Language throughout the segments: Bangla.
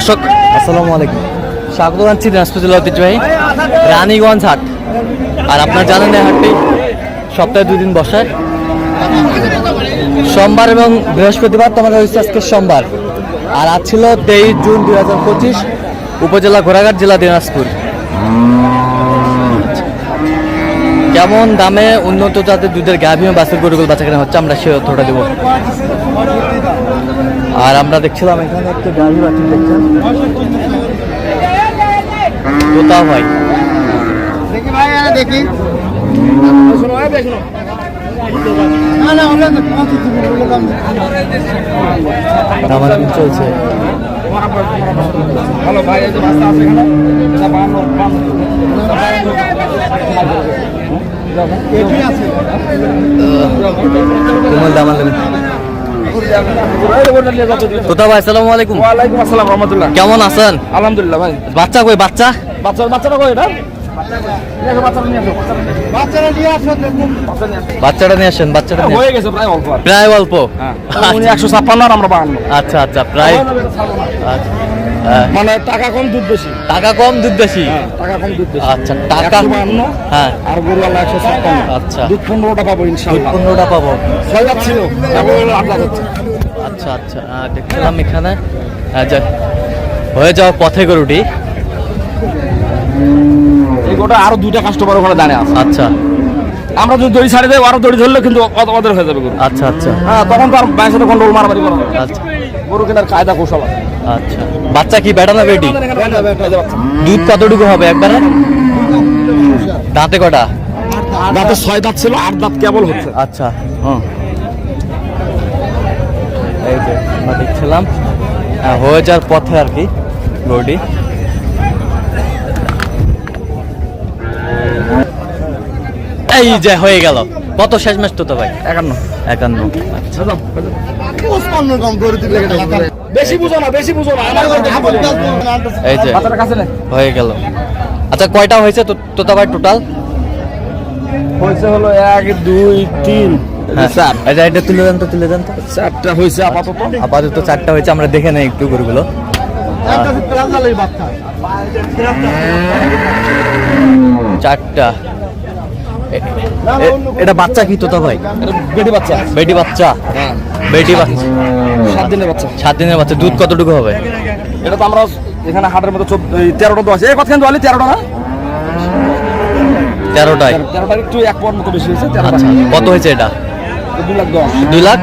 দর্শক, আসসালামু আলাইকুম। স্বাগত জানাচ্ছি দিনাজপুর জেলা ঐতিহ্যবাহী রানীগঞ্জ হাট। আর আপনার জানেন এই হাটটি সপ্তাহে দুই দিন বসে। সোমবার এবং বৃহস্পতিবার তোমাদের হচ্ছে আজকে সোমবার। আর আজ ছিল তেইশ জুন দুই হাজার পঁচিশ, উপজেলা ঘোড়াঘাট জেলা দিনাজপুর। কেমন দামে উন্নত জাতের দুধের গাভী ও বাছুর গরুগুলো বাচ্চা কেনা হচ্ছে আমরা সে তথ্যটা দেবো। আর আমরা দেখছিলাম এখানে একটা গাড়ি বাচ্চা দেখছেন? তোতাও হয়? দেখি ভাই দেখি। চলছে? ভালো ভাই এই যে বাস্তা আছে এখানে। এটা বান্ন বান্ন এটি আছে কোমল দাম আনলেন তোতা ভাই আসসালামু আলাইকুম। ওয়ালাইকুম আসসালাম রহমতুল্লাহ। কেমন আছেন? আলহামদুলিল্লাহ ভাই। বাচ্চা কই বাচ্চা? বাচ্চা বাচ্চাটা কই এটা? বাচ্চাটা নিয়ে আসেন বাচ্চাটা হয়ে গেছে প্রায় অল্প প্রায় অল্প? হ্যাঁ উনি একশো ছাপ্পান্ন আর আমরা বাহান্ন। আচ্ছা আচ্ছা প্রায় আচ্ছা, হ্যাঁ। মানে টাকা কম দুধ বেশি। টাকা কম দুধ বেশি? হ্যাঁ টাকা কম দুধ বেশি। আচ্ছা টাকা বাহান্ন হ্যাঁ। আর গরু আল্লাহ একশো ছাপ্পান্ন। আচ্ছা। দুধ পনেরোটা পাবো ইনশাল্লাহ। পনেরোটা পাবো। ছয় লাখ ছিল আচ্ছা আচ্ছা আহ, দেখছিলাম এখানে। আহ, যা- হয়ে যাওয়া পথে গরুটি। গোটা আরও দুইটা কাস্টমার ওখানে দাঁড়িয়ে আছে। আচ্ছা। আমরা যদি দড়ি ছাড়ি দেয় আরও দড়ি ধরলে কিন্তু ওদের হয়ে যাবে আচ্ছা আচ্ছা। হ্যাঁ তখন তো আর সাথে কন্ট্রোল মারামারি করা আচ্ছা। গরু কেনার কায়দা কৌশল আছে। আচ্ছা। বাচ্চা কি বেটা না বেটি। দুধ কতটুকু হবে একবারে? দাঁতে কটা? দাঁতে ছয় দাঁত ছিল আট দাঁত কেবল হচ্ছে। আচ্ছা হুম। এই যে দেখছিলাম। হ্যাঁ, হয়ে যাওয়ার পথে আর কি গরুটি এই যে হয়ে গেল। কত শেষ ম্যাচ তো ভাই? একান্ন। একান্ন। আচ্ছা বেশি বুঝো না বেশি বুঝো না। এই যে হয়ে গেল। আচ্ছা কয়টা হয়েছে তো তোতা ভাই টোটাল হয়েছে হলো এক দুই তিন। এটা এটা তুলে দেন তো তুলে দেন তো। চারটা হয়েছে আপাতত। আপাতত চারটা হয়েছে আমরা দেখে নেই একটু গরুগুলো। চারটা। এটা বাচ্চা কি তোতা ভাই? এটা বেটি বাচ্চা। বেটি বাচ্চা? হ্যাঁ। বেটি বাচ্চা। সাত দিনের বাচ্চা। সাত দিনের বাচ্চা। দুধ কতটুকু হবে? এটা তো আমরা এখানে হাটের মতো তেরোটা তো আছে। এই কথা কিন্তু বলি তেরোটা না? তেরোটায়। তেরোটা একটু এক পর মতো বেশি হয়েছে আচ্ছা। কত হয়েছে এটা? দুই লাখ দশ। দুই লাখ?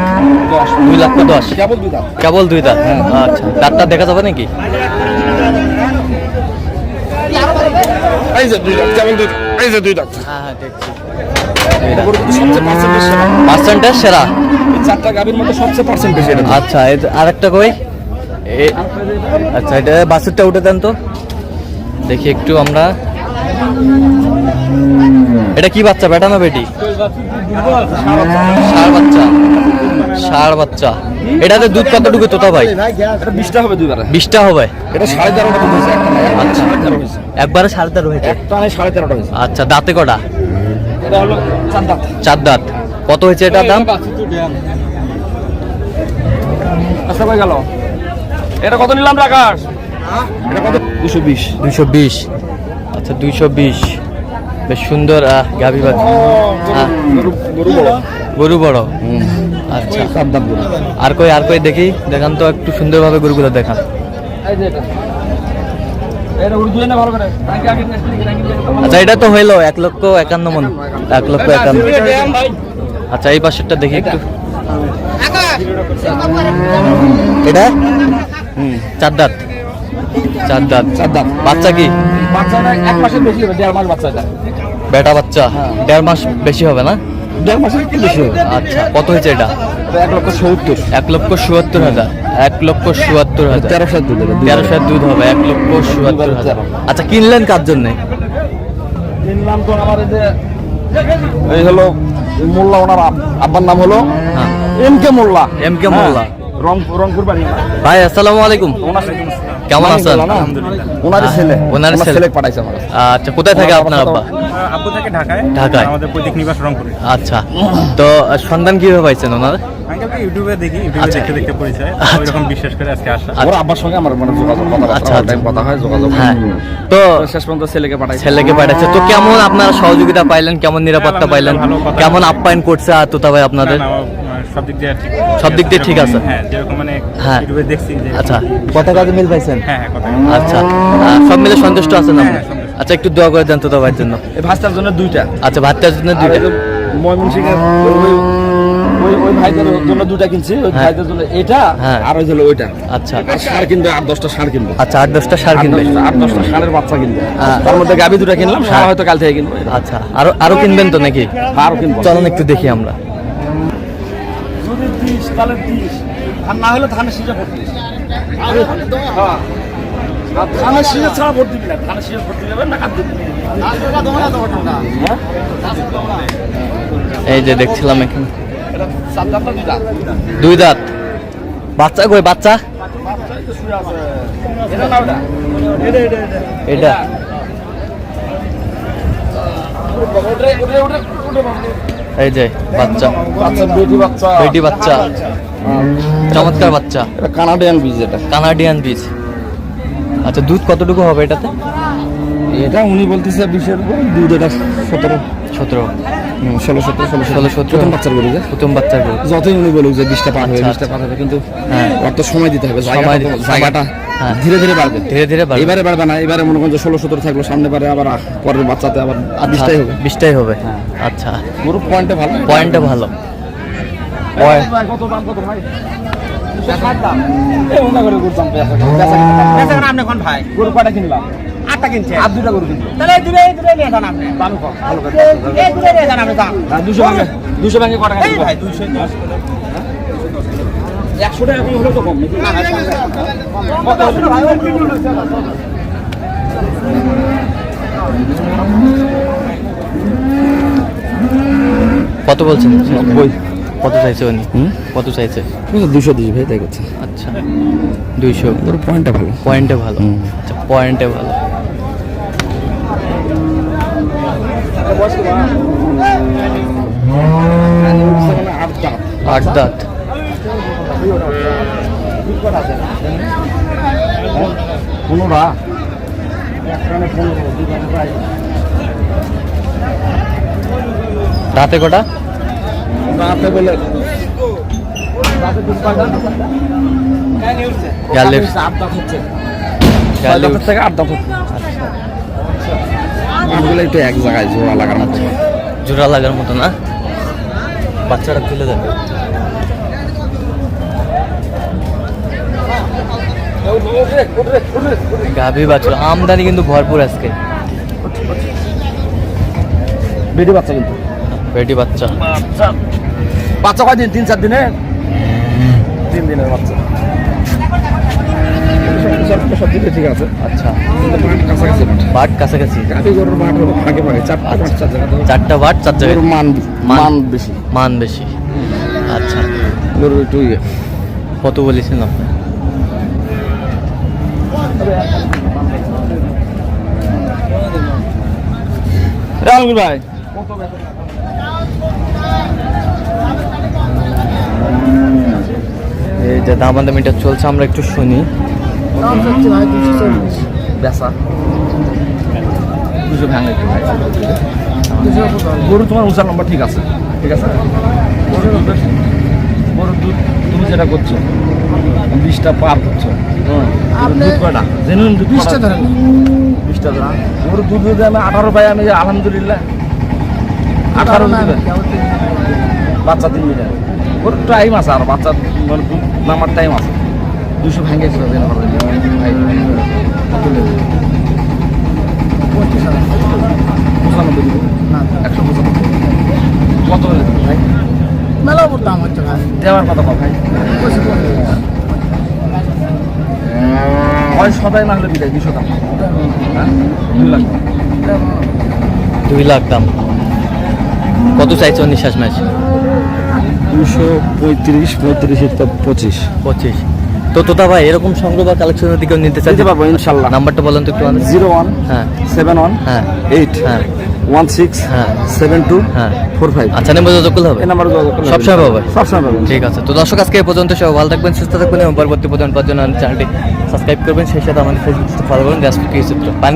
দশ। দুই লাখ দশ। কেবল দুই লাখ কেবল দুই দাঁত? আচ্ছা। দাঁতটা দেখা যাবে নাকি? এই যে দুই লাখ কেবল দুই এই যে দুই লাখ হ্যাঁ হ্যাঁ দেখছি। গরু কিন্তু সবচেয়ে পার্সেন্টেজ সেরা। পার্সেন্টেজ সেরা এই চারটা গাভীর মধ্যে সবচেয়ে পার্সেন্ট এটা আচ্ছা কই? আচ্ছা এটা বাসুরটা উঠে দেন তো। দেখি একটু আমরা। এটা কি বাচ্চা বেটা না বেটি? ষাড় বাচ্চা। ষাড় বাচ্চা। এটাতে দুধ কতটুকু তোতা ভাই? বিশটা হবে দুইবারে বিশটা হবে? এটা সাড়ে তেরোটা আচ্ছা একবারে সাড়ে তেরো হয়েছে। সাড়ে তেরোটা আচ্ছা দাঁতে কটা? চার দাঁত কত হয়েছে এটার দাম? আচ্ছা কই গেল। এটা কত নিলাম রাকাশ? দুশো বিশ। দুইশো বিশ। আচ্ছা দুইশো বিশ। বেশ সুন্দর আহ, গাভী হ্যাঁ, গরু বড়। আচ্ছা। আর কই আর কই দেখি? দেখান তো একটু সুন্দরভাবে গরুগুলো দেখান। আচ্ছা এটা তো হইল এক লক্ষ একান্ন মন। এক লক্ষ একান্ন। আচ্ছা এই পাশেরটা দেখি একটু। এটা? হুম চার দাঁত। চার দাঁত। চার দাঁত। বাচ্চা কি? বাচ্চাটা এক মাসের বেশি হবে দেড় মাস বাচ্চা বেটা বাচ্চা? দেড় মাস বেশি হবে না? দেড় মাসের বেশি হবে। আচ্ছা কত হয়েছে এটা? এক লক্ষ সত্তর। এক লক্ষ চুয়াত্তর হাজার। এক লক্ষ চুয়াত্তর হাজার। তেরো সাত দুধ তেরো সাত দুধ হবে এক লক্ষ চুয়াত্তর হাজার। আচ্ছা কিনলেন কার জন্যে? কিনলাম তো আমার এই যে এই হলো মোল্লা ওনার আব্বার নাম হলো হ্যাঁ। M K Molla. M K Molla. হ্যাঁ, রংপুর বাড়ি ভাই আসসালামু আলাইকুম। কেমন আছেন? ওনারই ছেলে। ওনার ছেলে। ছেলে পাঠাইছে আমার আচ্ছা কোথায় থাকে আপনার আব্বা? আব্বু থাকে ঢাকায়। ঢাকায়। আমাদের পৈতৃক নিবাস রংপুরে। আচ্ছা। তো সন্ধান কীভাবে পাইছেন ওনার? আঙ্কেলকে ইউটিউবে দেখি ইউটিউবে। দেখতে দেখতে পরিচয়। ওই বিশ্বাস করে আজকে আসা ওর আব্বার সঙ্গে আমার মানে যোগাযোগ কথা। টাইম কথা হয় যোগাযোগ হ্যাঁ। তো শেষ পর্যন্ত ছেলেকে পাঠাই ছেলেকে পাঠাচ্ছে তো কেমন আপনারা সহযোগিতা পাইলেন? কেমন নিরাপত্তা হ্যাঁ, পাইলেন? কেমন আপ্যায়ন করছে ভাই আপনাদের? সব দিক দিয়ে ঠিক সব দিক দিয়ে ঠিক আছে? হ্যাঁ যেরকম মানে হ্যাঁ। ইউটিউবে দেখছি যে আচ্ছা। কাজে মিল পাইছেন? হ্যাঁ হ্যাঁ আচ্ছা। সব মিলে সন্তুষ্ট আছেন আপনি? আচ্ছা একটু দোয়া করে দেন তোতা ভাইয়ের জন্য। এই ভাস্তার জন্য দুইটা। আচ্ছা ভাতটার জন্য দুইটা। ময়মনসিংহের ওই ওই ওই ভাইদের জন্য দুটা কিনছি ওই হ্যাঁ। ভাইদের জন্য এটা হ্যাঁ। আর ওই হলো ওইটা আচ্ছা আর সার কিনবে আট দশটা সার কিনবে আচ্ছা আট দশটা সার কিনবে আট দশটা ষাঁড়ের বাচ্চা কিনবে হ্যাঁ। তার মধ্যে গাভি দুটা কিনলাম সার হ্যাঁ। হয়তো কাল থেকে কিনবো আচ্ছা আরও আরও কিনবেন তো নাকি কিনবো চলুন একটু দেখি আমরা যদি দিস তাহলে দিস আর না হলে ধানের সিজে ভোট হ্যাঁ। ধানের সিজে ছাড়া ভোট দিবি না ধানের সিজে ভোট দিবি না কাট দিবি হ্যাঁ? এই যে দেখছিলাম এখানে দুই দাঁত? বাচ্চা কই বাচ্চা? বাচ্চাই তো শুয়ে আছে। এটা। এই যে বাচ্চা। বাচ্চা বেটি বাচ্চা। বেটি বাচ্চা। চমৎকার বাচ্চা। এটা কানাডিয়ান বীজ এটা। কানাডিয়ান বীজ। আচ্ছা দুধ কতটুকু হবে এটাতে? এটা উনি বলতেছে বিশের উপর দুধ এটা সতেরো। সতেরো। ষোলো সতেরো ষোলো ষোলো সতেরো। প্রথম বাচ্চার গরু যে? প্রথম বাচ্চার গরু। যতই উনি বলুক যে বিশটা পার হবে আচ্ছা, বিশটা পার হবে কিন্তু হ্যাঁ। ওর তো সময় দিতে হবে সময় জায়গাটা হ্যাঁ। ধীরে ধীরে বাড়বে। ধীরে ধীরে বাড়বে। এবারে বাড়বে না এবারে মনে করেন যে ষোলো সতেরো থাকল সামনে বারে আবার পরের বাচ্চাতে আবার বিশটাই হবে। বিশটাই হবে। আচ্ছা। গরু পয়েন্টে ভালো? পয়েন্টটা ভালো। কত দাম কত ভাই? দাম। দাম। কোন ভাই? গরু কয়টা কিনলাম? আটটা কিনছে আর দুটা গরু কিনলো তাহলে এই দূরে এই দূরে নিয়ে যান আপনি ভালো এই দূরে নিয়ে যান আপনি দাম দুশো ভাঙে দুশো ভাঙে কটা এই ভাই দশ একশো টাকা এখন হলে তো কম কত বলছেন নব্বই কত চাইছে উনি কত চাইছে দুশো দিস ভাই তাই করছে আচ্ছা দুইশো পয়েন্টটা ভালো পয়েন্টে ভালো আচ্ছা পয়েন্টে ভালো আট দাঁত আট দাঁত পনেরো রাতে কটা রাতে বলে আট দাঁত হচ্ছে। গ্যালে দাঁতের থেকে আট দাঁত হচ্ছে। একটু এক জায়গায় জোড়া লাগার মতো জোড়া লাগার মতো না? বাচ্চাটা তুলে দেবে। গাভী বাছুর আমদানি কিন্তু ভরপুর আজকে। বেটি বাচ্চা কিন্তু। বেটি বাচ্চা। বাচ্চা। বাচ্চা কয়দিন? তিন চার দিনে তিন দিনের বাচ্চা। সব- সব দিকে ঠিক আছে। আচ্ছা। কিন্তু মাঠ কাছাকাছি মাঠ। বাট কাছাকাছি? গাভি গরুর মাঠ হলো ফাঁকে ফাঁকে চারটা মাঠ চার জায়গা চারটা বাট চার জায়গায়? মান মান। বেশি। মান বেশি। আচ্ছা। গরুর একটু ইয়ে। কত বলেছেন আপনি? ভাই। এই যে দামাদামিটা চলছে আমরা একটু শুনি। বেসা দুশো ভাঙে একটু ভাই গরু তোমার উঁচার নম্বর ঠিক আছে? ঠিক আছে? গরুর গরুর দুধ তুমি যেটা করছ বিশটা পার করছ। দুধ কয়টা? জেনুইন দুধ বিশটা ধরেন। বিশটা ধরেন। গরুর দুধ যদি আমি আঠারো পাই আমি আলহামদুলিল্লাহ। আঠারো দিবে। বাচ্চা তিন দিনে। গরুর টাইম আছে আর বাচ্চা মানে দুধ নামার টাইম আছে। দুশো ভেঙে ছিল দিন ভাই কত নেবে? পঁচানব্বই দিবে একশো পঁচানব্বই। কত হলে ভাই? মেলা দাম হচ্ছে ভাই। দেওয়ার কথা কও ভাই। হয় সদাই না বিদায় দুশো দাম। হ্যাঁ? দুই লাখ দুই লাখ দাম। কত চাইছো নিঃশ্বাস ম্যাচ? দুশো পঁয়ত্রিশ পঁয়ত্রিশ তো পঁচিশ। পঁচিশ। তো তোতা ভাই এরকম সংগ্রহ বা কালেকশনের দিকে নিতে চাই দিতে পারব ইনশাল্লাহ। নাম্বারটা বলেন তো একটু জিরো ওয়ান হ্যাঁ। সেভেন ওয়ান হ্যাঁ। এইট হ্যাঁ। ওয়ান সিক্স হ্যাঁ। সেভেন টু হ্যাঁ। Four five. আচ্ছা নেমে যোগাযোগ করলে হবে? এই নাম্বার যোগাযোগ করলে সব সময় পাবে? সবসময় পাবেন। ঠিক আছে। তো দর্শক আজকে পর্যন্ত সব ভালো থাকবেন সুস্থ থাকবেন এবং পরবর্তী পর্যন্ত জন্য চ্যানেলটি সাবস্ক্রাইব করবেন। সেই সাথে আমাদের ফেসবুক ফলো দেশপুর পানি